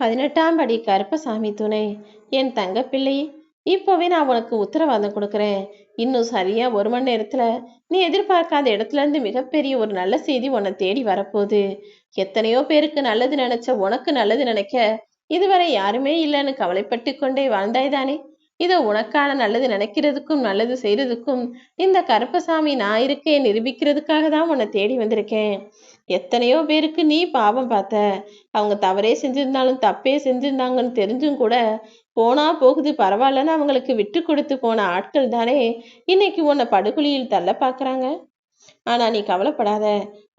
பதினெட்டாம் படி கருப்பசாமி துணை. என் தங்க பிள்ளை இப்போவே நான் உனக்கு உத்தரவாதம் கொடுக்குறேன். இன்னும் சரியா ஒரு மணி நேரத்துல நீ எதிர்பார்க்காத இடத்துல இருந்து மிகப்பெரிய ஒரு நல்ல செய்தி உன்னை தேடி வரப்போகுது. எத்தனையோ பேருக்கு நல்லது நினைச்ச உனக்கு நல்லது நினைக்க இதுவரை யாருமே இல்லைன்னு கவலைப்பட்டு கொண்டே வாழ்ந்தாய்தானே? இதோ உனக்கான நல்லது நினைக்கிறதுக்கும் நல்லது செய்யறதுக்கும் இந்த கருப்பசாமி நான் இருக்கேன் நிரூபிக்கிறதுக்காக தான் உன்னை தேடி வந்திருக்கேன். எத்தனையோ பேருக்கு நீ பாவம் பார்த்த. அவங்க தவறே செஞ்சிருந்தாலும் தப்பே செஞ்சிருந்தாங்கன்னு தெரிஞ்சும் கூட போனா போகுது பரவாயில்லன்னு அவங்களுக்கு விட்டு கொடுத்து போன ஆட்கள் தானே இன்னைக்கு உன்னை படுகொலியில் தள்ள பார்க்கறாங்க. ஆனா நீ கவலைப்படாத.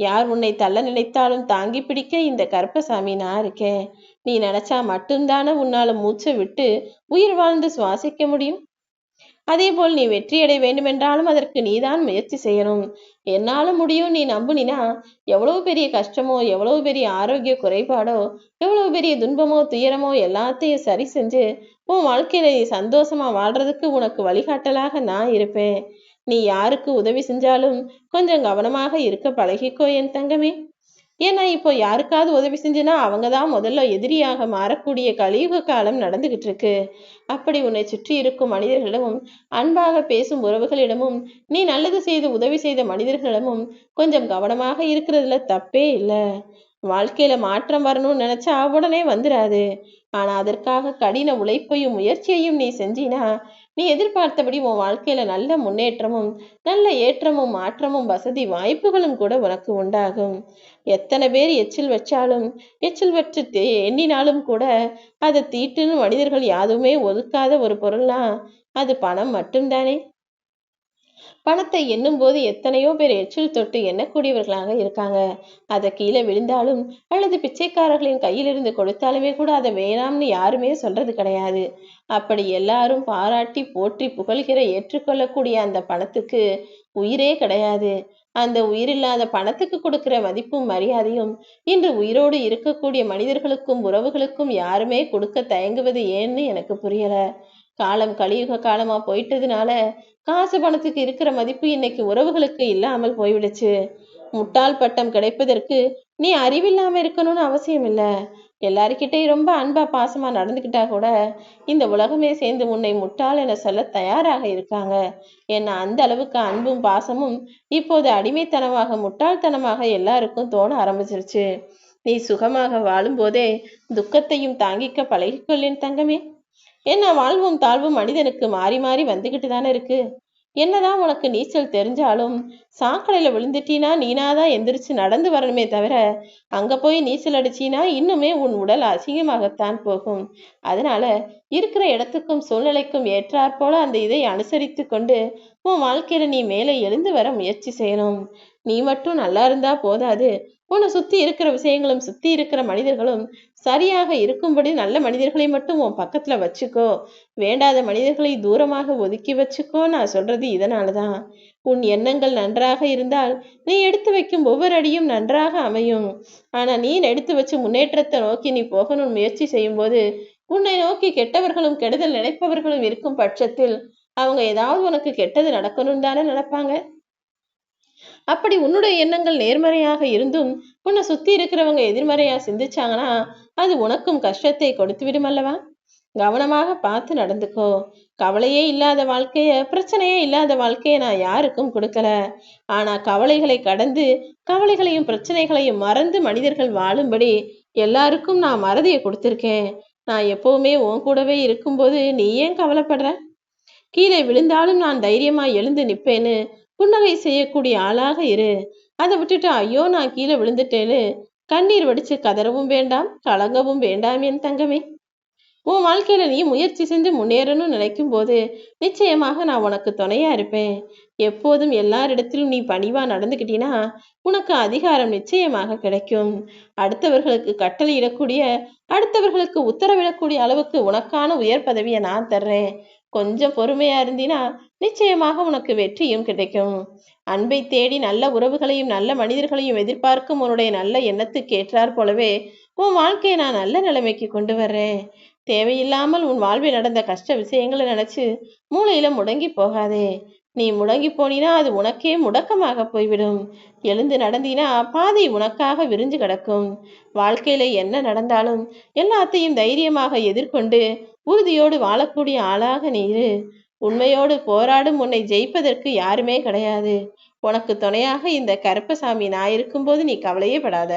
யார் உன்னை தள்ள நினைத்தாலும் தாங்கி பிடிக்க இந்த கருப்பசாமி நான் இருக்கேன். நீ நினைச்சா மட்டும்தானே உன்னால மூச்சை விட்டு உயிர் வாழ்ந்து சுவாசிக்க முடியும்? அதேபோல் நீ வெற்றியடைய வேண்டுமென்றாலும் அதற்கு நீதான் முயற்சி செய்யணும். என்னால முடியும் நீ நம்புனினா எவ்வளவு பெரிய கஷ்டமோ எவ்வளவு பெரிய ஆரோக்கிய குறைபாடோ எவ்வளவு பெரிய துன்பமோ துயரமோ எல்லாத்தையும் சரி செஞ்சு உன் வாழ்க்கையில நீ சந்தோஷமா வாழ்றதுக்கு உனக்கு வழிகாட்டலாக நான் இருப்பேன். நீ யாருக்கு உதவி செஞ்சாலும் கொஞ்சம் கவனமாக இருக்க பழகிக்கோ என் தங்கமே. ஏன்னா இப்போ யாருக்காவது உதவி செஞ்சுனா அவங்க தான் முதல்ல எதிரியாக மாறக்கூடிய கலியுக காலம் நடந்துகிட்டு இருக்கு அப்படி உன்னை சுற்றி இருக்கும் மனிதர்களிடமும் அன்பாக பேசும் உறவுகளிடமும் நீ நல்லது செய்து உதவி செய்த மனிதர்களிடமும் கொஞ்சம் கவனமாக இருக்கிறதுல தப்பே இல்லை. வாழ்க்கையில மாற்றம் வரணும்னு நினைச்சா உடனே வந்துடாது ஆனா அதற்காக கடின உழைப்பையும் முயற்சியையும் நீ செஞ்சினா நீ எதிர்பார்த்தபடி உன் வாழ்க்கையில நல்ல முன்னேற்றமும் நல்ல ஏற்றமும் மாற்றமும் வசதி வாய்ப்புகளும் கூட உனக்கு உண்டாகும். எத்தனை பேர் எச்சில் வச்சாலும் எச்சில் வச்சு தே- எண்ணினாலும் கூட அதை தீட்டுன்னு மனிதர்கள் யாதுமே ஒதுக்காத ஒரு பொருள்னா அது பணம் மட்டும்தானே? பணத்தை எண்ணும் போது எத்தனையோ பேர் எச்சில் தொட்டு எண்ணக்கூடியவர்களாக இருக்காங்க. அதை கீழே விழுந்தாலும் அல்லது பிச்சைக்காரர்களின் கையிலிருந்து கொடுத்தாலுமே கூட அதை வேணாம்னு யாருமே சொல்றது கிடையாது. அப்படி எல்லாரும் பாராட்டி போற்றி புகழ்கிற ஏற்றுக்கொள்ளக்கூடிய அந்த பணத்துக்கு உயிரே கிடையாது. அந்த உயிரில்லாத பணத்துக்கு கொடுக்கிற மதிப்பும் மரியாதையும் இன்று உயிரோடு இருக்கக்கூடிய மனிதர்களுக்கும் உறவுகளுக்கும் யாருமே கொடுக்க தயங்குவது ஏன்னு எனக்கு புரியல. காலம் கலியுக காலமா போயிட்டதுனால காசு பணத்துக்கு இருக்கிற மதிப்பு இன்னைக்கு உறவுகளுக்கு இல்லாமல் போய்விடுச்சு. முட்டாள் பட்டம் கிடைப்பதற்கு நீ அறிவில்லாம இருக்கணும்னு அவசியம் இல்ல. எல்லாருக்கிட்டையும் ரொம்ப அன்பா பாசமா நடந்துக்கிட்டா கூட இந்த உலகமே சேர்ந்து உன்னை முட்டாள் என சொல்ல தயாராக இருக்காங்க. ஏன்னா அந்த அளவுக்கு அன்பும் பாசமும் இப்போது அடிமைத்தனமாக முட்டாள்தனமாக எல்லாருக்கும் தோண ஆரம்பிச்சிருச்சு. நீ சுகமாக வாழும்போதே துக்கத்தையும் தாங்கிக்க பழகிக்கொள்ளேன் தங்கமே. என்ன வாழ்வும் தாழ்வும் மனிதனுக்கு மாறி மாறி வந்துகிட்டு தானே இருக்கு? என்னதான் உனக்கு நீச்சல் தெரிஞ்சாலும் சாக்கடையில விழுந்துட்டீனா நீனாதான் எந்திரிச்சு நடந்து வரணுமே தவிர அங்க போய் நீச்சல் அடிச்சீனா இன்னுமே உன் உடல் அசிங்கமாகத்தான் போகும். அதனால இருக்கிற இடத்துக்கும் சூழ்நிலைக்கும் ஏற்றாற்போல அந்த இதை அனுசரித்து கொண்டு உன் வாழ்க்கையில நீ மேலே எழுந்து வர முயற்சி செய்யணும். நீ மட்டும் நல்லா இருந்தா போதாது. உன்னை சுத்தி இருக்கிற விஷயங்களும் சுத்தி இருக்கிற மனிதர்களும் சரியாக இருக்கும்படி நல்ல மனிதர்களை மட்டும் உன் பக்கத்துல வச்சுக்கோ. வேண்டாத மனிதர்களை தூரமாக ஒதுக்கி வச்சுக்கோ. நான் சொல்றது இதனாலதான். உன் எண்ணங்கள் நன்றாக இருந்தால் நீ எடுத்து வைக்கும் ஒவ்வொரு அடியும் நன்றாக அமையும். ஆனா நீ எடுத்து வச்சு முன்னேற்றத்தை நோக்கி நீ போகணும் முயற்சி செய்யும் போது உன்னை நோக்கி கெட்டவர்களும் கெடுதல் நினைப்பவர்களும் இருக்கும் பட்சத்தில் அவங்க ஏதாவது உனக்கு கெட்டது நடக்கணும்னு தானே நினைப்பாங்க? அப்படி உன்னுடைய எண்ணங்கள் நேர்மறையாக இருந்தும் உன்னை சுத்தி இருக்கிறவங்க எதிர்மறையா சிந்திச்சாங்கன்னா அது உனக்கும் கஷ்டத்தை கொடுத்து விடும் அல்லவா? கவனமாக பார்த்து நடந்துக்கோ. கவலையே இல்லாத வாழ்க்கைய பிரச்சனையே இல்லாத வாழ்க்கைய நான் யாருக்கும் கொடுக்கல. ஆனா கவலைகளை கடந்து கவலைகளையும் பிரச்சனைகளையும் மறந்து மனிதர்கள் வாழும்படி எல்லாருக்கும் நான் மறதியை கொடுத்துருக்கேன். நான் எப்பவுமே உன் கூடவே இருக்கும்போது நீ ஏன் கவலைப்படுற? கீழே விழுந்தாலும் நான் தைரியமா எழுந்து நிப்பேன்னு புன்னகை செய்யக்கூடிய ஆளாக இரு. அதை விட்டுட்டு ஐயோ நான் கீழே விழுந்துட்டேன்னு கண்ணீர் வடிச்சு கதறவும் வேண்டாம் கலங்கவும் வேண்டாம் என் தங்கமே. உன் வாழ்க்கையில நீ முயற்சி செஞ்சு முன்னேறணும்னு நினைக்கும் போது நிச்சயமாக நான் உனக்கு துணையா இருப்பேன். எப்போதும் எல்லாரிடத்திலும் நீ பணிவா நடந்துக்கிட்டீனா உனக்கு அதிகாரம் நிச்சயமாக கிடைக்கும். அடுத்தவர்களுக்கு கட்டளையிடக்கூடிய அடுத்தவர்களுக்கு உத்தரவிடக்கூடிய அளவுக்கு உனக்கான உயர் பதவியை நான் தர்றேன். கொஞ்சம் பொறுமையா இருந்தினா நிச்சயமாக உனக்கு வெற்றியும் கிடைக்கும். அன்பை தேடி நல்ல உறவுகளையும் நல்ல மனிதர்களையும் எதிர்பார்க்கும் உன்னுடைய நல்ல எண்ணத்துக்கு ஏற்றாற் போலவே உன் வாழ்க்கையை நான் நல்ல நிலைமைக்கு கொண்டு வர்றேன். தேவையில்லாமல் உன் வாழ்வில் நடந்த கஷ்ட விஷயங்களை நினைச்சு மூளையில முடங்கி போகாதே. நீ முடங்கி போனினா அது உனக்கே முடக்கமாக போய்விடும். எழுந்து நடந்தினா பாதை உனக்காக விரிஞ்சு கிடக்கும். வாழ்க்கையில என்ன நடந்தாலும் எல்லாத்தையும் தைரியமாக எதிர்கொண்டு உறுதியோடு வாழக்கூடிய ஆளாக நீரு உண்மையோடு போராடும் உன்னை ஜெயிப்பதற்கு யாருமே கிடையாது. உனக்கு துணையாக இந்த கருப்பசாமி நான் இருக்கும்போது நீ கவலையே படாத.